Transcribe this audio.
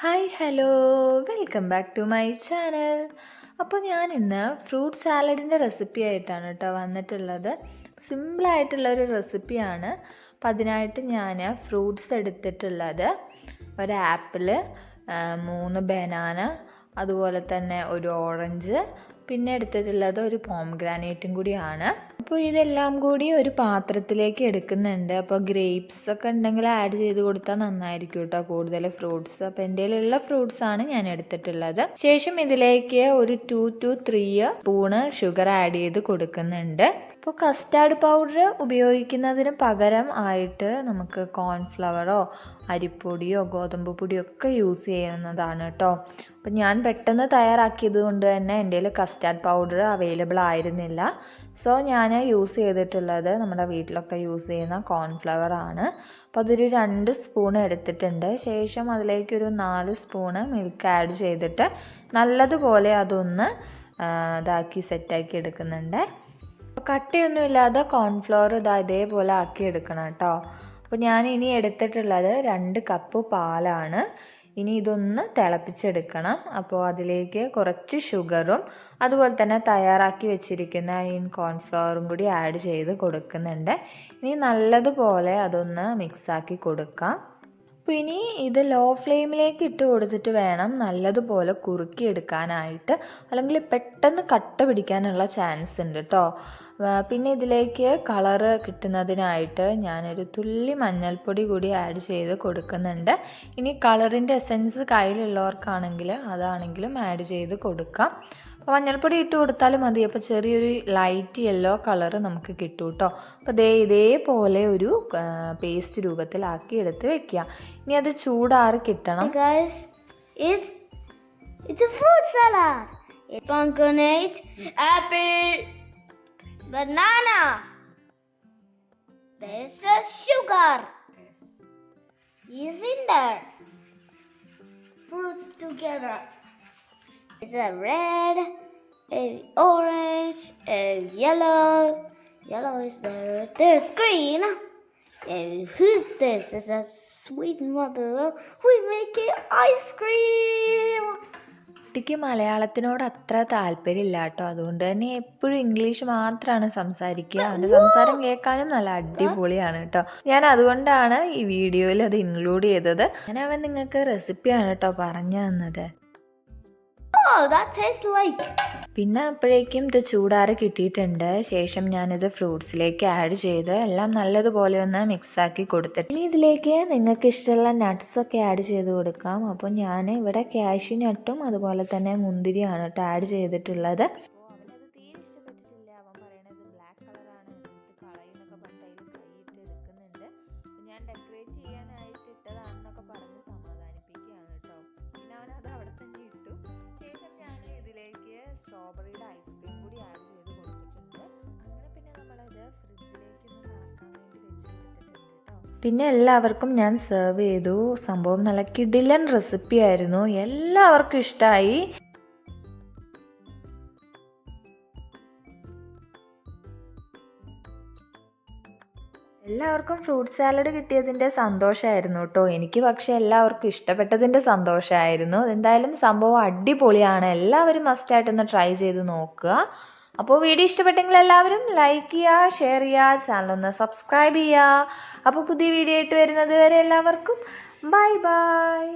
Hi hello welcome back to my channel അപ്പോൾ ഞാൻ ഇന്ന് ഫ്രൂട്ട് സാലഡിന്റെ റെസിപ്പി ആയിട്ടാണ് കേട്ടോ വന്നിട്ടുള്ളത്. സിമ്പിളായിട്ടുള്ള ഒരു റെസിപ്പിയാണ് അപ്പം അതിനായിട്ട് ഞാൻ ഫ്രൂട്ട്സ് എടുത്തിട്ടുള്ളത്. ഒരു ആപ്പിൾ മൂന്ന് ബനാന അതുപോലെ തന്നെ ഒരു ഓറഞ്ച് പിന്നെ എടുത്തിട്ടുള്ളത് ഒരു പോം ഗ്രാനൈറ്റും കൂടിയാണ്. അപ്പോൾ ഇതെല്ലാം കൂടി ഒരു പാത്രത്തിലേക്ക് എടുക്കുന്നുണ്ട്. അപ്പോൾ ഗ്രേപ്സ് ഒക്കെ ഉണ്ടെങ്കിൽ ആഡ് ചെയ്ത് കൊടുത്താൽ നന്നായിരിക്കും കേട്ടോ കൂടുതൽ ഫ്രൂട്ട്സ്. അപ്പോൾ എന്റെ കയ്യിലുള്ള ഫ്രൂട്ട്സ് ആണ് ഞാൻ എടുത്തിട്ടുള്ളത്. ശേഷം ഇതിലേക്ക് ഒരു two two three spoon sugar add ചെയ്ത് കൊടുക്കുന്നുണ്ട്. ഇപ്പോൾ കസ്റ്റാർഡ് പൗഡർ ഉപയോഗിക്കുന്നതിന് പകരം ആയിട്ട് നമുക്ക് കോൺഫ്ലവറോ അരിപ്പൊടിയോ ഗോതമ്പ് പൊടിയോ ഒക്കെ യൂസ് ചെയ്യുന്നതാണ് കേട്ടോ അപ്പം ഞാൻ പെട്ടെന്ന് തയ്യാറാക്കിയത് കൊണ്ട് തന്നെ എന്റെ കയ്യിൽ കസ്റ്റാർഡ് പൗഡർ അവൈലബിൾ ആയിരുന്നില്ല. സോ ഞാൻ യൂസ് ചെയ്തിട്ടുള്ളത് നമ്മുടെ വീട്ടിലൊക്കെ യൂസ് ചെയ്യുന്ന കോൺഫ്ലവർ ആണ്. അപ്പോൾ അതൊരു രണ്ട് സ്പൂൺ എടുത്തിട്ടുണ്ട്. ശേഷം അതിലേക്കൊരു നാല് സ്പൂണ് മിൽക്ക് ആഡ് ചെയ്തിട്ട് നല്ലതുപോലെ അതൊന്ന് ഇതാക്കി സെറ്റാക്കി എടുക്കുന്നുണ്ട്. കട്ടിയൊന്നും ഇല്ലാതെ കോൺഫ്ലോർ ഇതാ ഇതേപോലെ ആക്കി എടുക്കണം കേട്ടോ. അപ്പോൾ ഞാൻ ഇനി എടുത്തിട്ടുള്ളത് രണ്ട് കപ്പ് പാലാണ്. ഇനി ഇതൊന്ന് തിളപ്പിച്ചെടുക്കണം. അപ്പോൾ അതിലേക്ക് കുറച്ച് ഷുഗറും അതുപോലെ തന്നെ തയ്യാറാക്കി വെച്ചിരിക്കുന്ന ഈ കോൺഫ്ലവറും കൂടി ആഡ് ചെയ്ത് കൊടുക്കുന്നുണ്ട്. ഇനി നല്ലതുപോലെ അതൊന്ന് മിക്സാക്കി കൊടുക്കാം. അപ്പോൾ ഇനി ഇത് ലോ ഫ്ലെയിമിലേക്ക് ഇട്ട് കൊടുത്തിട്ട് വേണം നല്ലതുപോലെ കുറുക്കി എടുക്കാനായിട്ട് അല്ലെങ്കിൽ പെട്ടെന്ന് കട്ട പിടിക്കാനുള്ള ചാൻസ് ഉണ്ട് കേട്ടോ പിന്നെ ഇതിലേക്ക് കളറ് കിട്ടുന്നതിനായിട്ട് ഞാനൊരു തുള്ളി മഞ്ഞൾപ്പൊടി കൂടി ആഡ് ചെയ്ത് കൊടുക്കുന്നുണ്ട്. ഇനി കളറിന്റെ എസൻസ് കയ്യിലുള്ളവർക്കാണെങ്കിൽ അതാണെങ്കിലും ആഡ് ചെയ്ത് കൊടുക്കാം. അപ്പോൾ മഞ്ഞൾപ്പൊടി ഇട്ട് കൊടുത്താൽ മതി. അപ്പോൾ ചെറിയൊരു ലൈറ്റ് യെല്ലോ കളർ നമുക്ക് കിട്ടും കേട്ടോ അപ്പോൾ ദേ ഇതേപോലെ ഒരു പേസ്റ്റ് രൂപത്തിലാക്കി എടുത്ത് വെക്കുക ഇനി അത് ചൂടാറി കിട്ടണം. Fruits together. It's a red, a orange, a yellow. Yellow is the There's green. And who's this? Is a sweet mother. We make ice cream. കുട്ടിക്ക് മലയാളത്തിനോട് അത്ര താല്പര്യമില്ല കേട്ടോ അതുകൊണ്ട് തന്നെ എപ്പോഴും ഇംഗ്ലീഷ് മാത്രമാണ് സംസാരിക്കുക അവന്റെ സംസാരം കേൾക്കാനും നല്ല അടിപൊളിയാണ് കേട്ടോ ഞാൻ അതുകൊണ്ടാണ് ഈ വീഡിയോയിൽ അത് ഇൻക്ലൂഡ് ചെയ്തത് ഞാൻ അവൻ നിങ്ങൾക്ക് റെസിപ്പിയാണ് കേട്ടോ പറഞ്ഞു തന്നത് Oh, ദാറ്റ് ടേസ്റ്റ് ലൈക്ക് പിന്നെ അപ്പോഴേക്കും ഇത് ചൂടാറ് കിട്ടിയിട്ടുണ്ട്. ശേഷം ഞാനിത് ഫ്രൂട്ട്സിലേക്ക് ആഡ് ചെയ്ത് എല്ലാം നല്ലതുപോലെ ഒന്ന് മിക്സാക്കി കൊടുത്തിട്ട് ഇനി ഇതിലേക്ക് നിങ്ങൾക്ക് ഇഷ്ടമുള്ള നട്ട്സൊക്കെ ആഡ് ചെയ്ത് കൊടുക്കാം. അപ്പോൾ ഞാൻ ഇവിടെ കാഷ്യൂ നട്ടും അതുപോലെ തന്നെ മുന്തിരിയാണ് കേട്ടോ ആഡ് ചെയ്തിട്ടുള്ളത്. പിന്നെ എല്ലാവർക്കും ഞാൻ സെർവ് ചെയ്തു. സംഭവം നല്ല കിടിലൻ റെസിപ്പി ആയിരുന്നു. എല്ലാവർക്കും ഇഷ്ടമായി എല്ലാവർക്കും ഫ്രൂട്ട് സാലഡ് കിട്ടിയതിന്റെ സന്തോഷമായിരുന്നു കേട്ടോ. എനിക്ക് പക്ഷേ എല്ലാവർക്കും ഇഷ്ടപ്പെട്ടതിന്റെ സന്തോഷമായിരുന്നു എന്തായാലും സംഭവം അടിപൊളിയാണ്. എല്ലാവരും മസ്റ്റായിട്ടൊന്ന് ട്രൈ ചെയ്ത് നോക്കുക. അപ്പോൾ വീഡിയോ ഇഷ്ടപ്പെട്ടെങ്കിൽ എല്ലാവരും ലൈക്ക് ചെയ്യുക ഷെയർ ചെയ്യുക ചാനലൊന്ന് സബ്സ്ക്രൈബ് ചെയ്യുക. അപ്പോൾ പുതിയ വീഡിയോ ആയിട്ട് വരുന്നത് വരെ എല്ലാവർക്കും ബൈ ബൈ